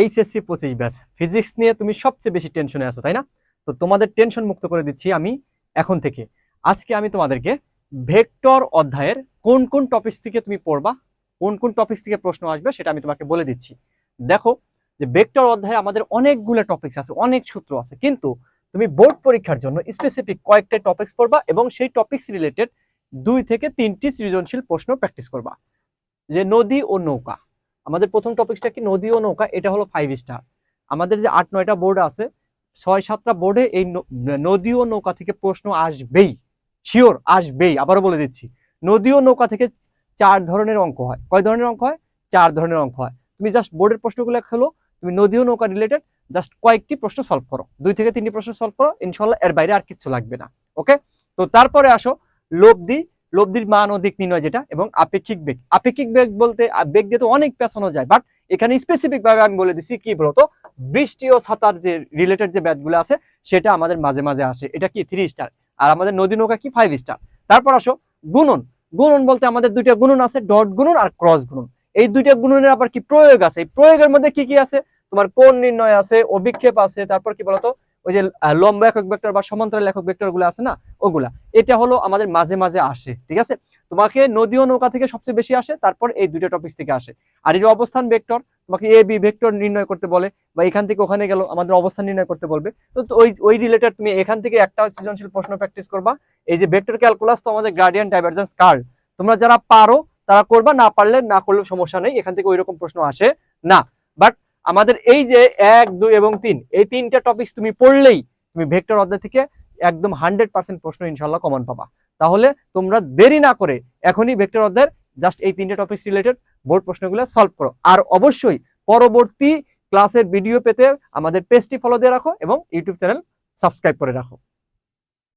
HSC পঁচিশ batch. Physics নিয়ে তুমি সবচেয়ে বেশি টেনশনে আছো, তাই না? তো তোমাদের টেনশন মুক্ত করে দিচ্ছি আমি এখন থেকে। আজকে আমি তোমাদেরকে ভেক্টর অধ্যায়ের কোন কোন টপিক্স থেকে তুমি পড়বা, কোন কোন টপিক থেকে প্রশ্ন আসবে সেটা আমি তোমাকে বলে দিচ্ছি। দেখো যে ভেক্টর অধ্যায়ে আমাদের অনেকগুলো টপিকস আছে, অনেক সূত্র আছে, কিন্তু তুমি বোর্ড পরীক্ষার জন্য স্পেসিফিক কয়েকটা টপিকস পড়বা এবং সেই টপিক্স রিলেটেড দুই থেকে তিনটি সৃজনশীল প্রশ্ন প্র্যাকটিস করবা। যে নদী ও নৌকা। আমাদের প্রথম টপিকসটা কি? নদী ও নৌকা, এটা হলো ফাইভ স্টার আমাদের যে আট, নয়টা বোর্ড আছে, ছয়, সাতটা বোর্ডে এই নদী ও নৌকা থেকে প্রশ্ন আসবেই। শিওর আসবেই, আবারও বলে দিচ্ছি। নদী ও নৌকা থেকে চার ধরনের অঙ্ক হয়। কয় ধরনের অঙ্ক হয়? চার ধরনের অঙ্ক হয়। তুমি জাস্ট বোর্ডের প্রশ্নগুলো খেলো, তুমি নদী ও নৌকা রিলেটেড জাস্ট কয়েকটি প্রশ্ন সলভ করো। দুই থেকে তিনটি প্রশ্ন সলভ করো, ইনশাল্লাহ এর বাইরে আর কিছু লাগবে না। ওকে তো তারপরে আসো লব্ধি লব্ধির মান ও দিক নির্ণয় যেটা এবং আপেক্ষিক বেগ। আপেক্ষিক বেগ বলতে বেগ দিয়ে তো অনেক পেছানো যায় বাট এখানে স্পেসিফিক ভাবে আমি বলে দিচ্ছি কি বলতো? বৃষ্টি ও সাঁতার যে রিলেটেড যে ব্যাচগুলো আছে, সেটা আমাদের মাঝে মাঝে আসে। এটা কি থ্রি স্টার আর আমাদের নদী নৌকা কি ফাইভ স্টার তারপর আসো, গুণন। গুণন বলতে আমাদের দুইটা গুণন আছে ডট গুণন আর ক্রস গুণন। এই দুইটা গুণনের আবার কি প্রয়োগ আছে? এই প্রয়োগের মধ্যে কি কি আছে? তোমার কোন নির্ণয় আছে, অভিক্ষেপ আছে, তারপর কি বলতো? ওই যে লম্বা একক ভেক্টর বা সমান্তরাল একক ভেক্টরগুলো আছে না, ওগুলা। এটা হলো আমাদের মাঝে মাঝে আসে, ঠিক আছে? তোমাকে নদী ও নৌকা থেকে সবচেয়ে বেশি আসে, তারপর এই দুইটা টপিক থেকে আসে। আর এই যে অবস্থান ভেক্টর, তোমাকে এ বি ভেক্টর নির্ণয় করতে বলে, বা এখান থেকে ওখানে গেল, আমাদের অবস্থান নির্ণয় করতে বলবে। তো ওই ওই রিলেটেড তুমি এখান থেকে একটা সৃজনশীল প্রশ্ন প্র্যাকটিস করবা। এই যে ভেক্টর ক্যালকুলাস তো আমাদের গ্রাডিয়ান ডাইভারজেন্স কার্ল তোমরা যারা পারো, তারা করবা, না পারলে না করলেও সমস্যা নেই, এখান থেকে ওই রকম প্রশ্ন আসে না। বাট আমাদের এই যে এক, দুই এবং তিন, এই তিনটা টপিক তুমি পড়লেই তুমি ভেক্টর অধ্যায় থেকে একদম হান্ড্রেড পার্সেন্ট প্রশ্ন ইনশাল্লাহ কমন পাবা। তাহলে তোমরা দেরি না করে এখনই ভেক্টর অধ্যায়ের জাস্ট এই তিনটে টপিক রিলেটেড বোর্ড প্রশ্নগুলো সলভ করো। আর অবশ্যই পরবর্তী ক্লাসের ভিডিও পেতে আমাদের পেজটি ফলো দিয়ে রাখো এবং ইউটিউব চ্যানেল সাবস্ক্রাইব করে রাখো।